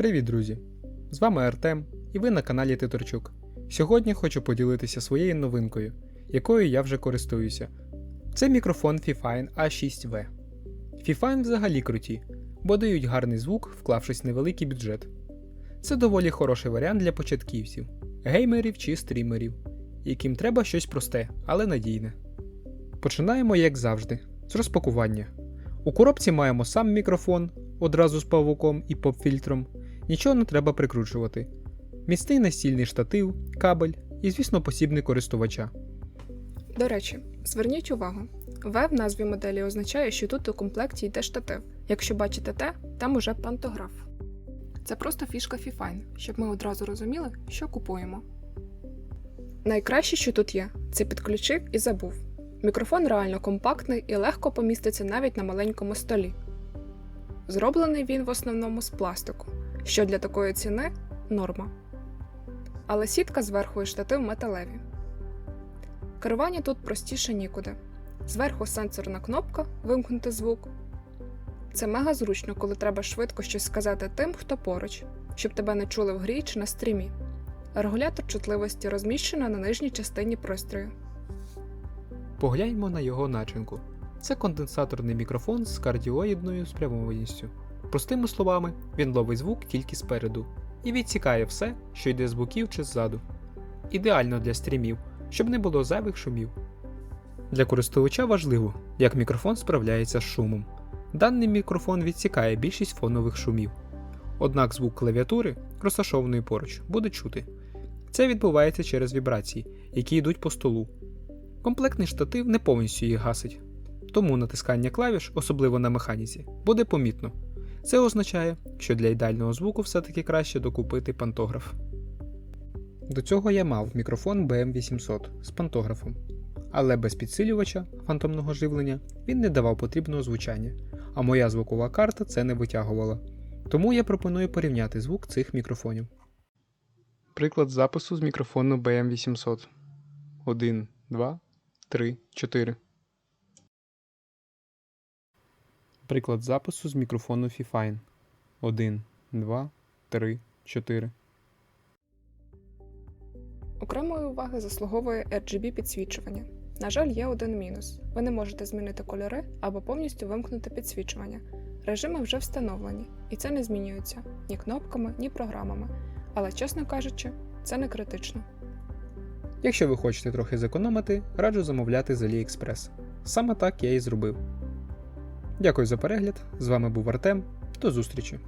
Привіт, друзі! З вами Артем, і ви на каналі Титорчук. Сьогодні хочу поділитися своєю новинкою, якою я вже користуюся. Це мікрофон Fifine A6V. Fifine взагалі круті, бо дають гарний звук, вклавшись в невеликий бюджет. Це доволі хороший варіант для початківців, геймерів чи стрімерів, яким треба щось просте, але надійне. Починаємо, як завжди, з розпакування. У коробці маємо сам мікрофон одразу з павуком і поп-фільтром, нічого не треба прикручувати. Міцний настільний штатив, кабель і, звісно, посібник користувача. До речі, зверніть увагу, В в назві моделі означає, що тут у комплекті йде штатив. Якщо бачите те, там уже пантограф. Це просто фішка Fifine, щоб ми одразу розуміли, що купуємо. Найкраще, що тут є, це підключив і забув. Мікрофон реально компактний і легко поміститься навіть на маленькому столі. Зроблений він в основному з пластику, що для такої ціни норма. Але сітка зверху і штатив металеві. Керування тут простіше нікуди. Зверху сенсорна кнопка вимкнути звук. Це мега зручно, коли треба швидко щось сказати тим, хто поруч, щоб тебе не чули в грі чи на стрімі. Регулятор чутливості розміщено на нижній частині пристрою. Погляньмо на його начинку. Це конденсаторний мікрофон з кардіоїдною спрямованістю. Простими словами, він ловить звук тільки спереду і відсікає все, що йде з боків чи ззаду. Ідеально для стрімів, щоб не було зайвих шумів. Для користувача важливо, як мікрофон справляється з шумом. Даний мікрофон відсікає більшість фонових шумів. Однак звук клавіатури, розташованої поруч, буде чути. Це відбувається через вібрації, які йдуть по столу. Комплектний штатив не повністю їх гасить, тому натискання клавіш, особливо на механіці, буде помітно. Це означає, що для ідеального звуку все-таки краще докупити пантограф. До цього я мав мікрофон BM800 з пантографом, але без підсилювача фантомного живлення він не давав потрібного звучання, а моя звукова карта це не витягувала. Тому я пропоную порівняти звук цих мікрофонів. Приклад запису з мікрофону BM800. 1, 2, 3, 4. Приклад запису з мікрофону Fifine. 1, 2, 3, 4. Окремої уваги заслуговує RGB підсвічування. На жаль, є один мінус: ви не можете змінити кольори або повністю вимкнути підсвічування. Режими вже встановлені, і це не змінюється ні кнопками, ні програмами. Але, чесно кажучи, це не критично. Якщо ви хочете трохи зекономити, раджу замовляти з AliExpress. Саме так я і зробив. Дякую за перегляд. З вами був Артем. До зустрічі!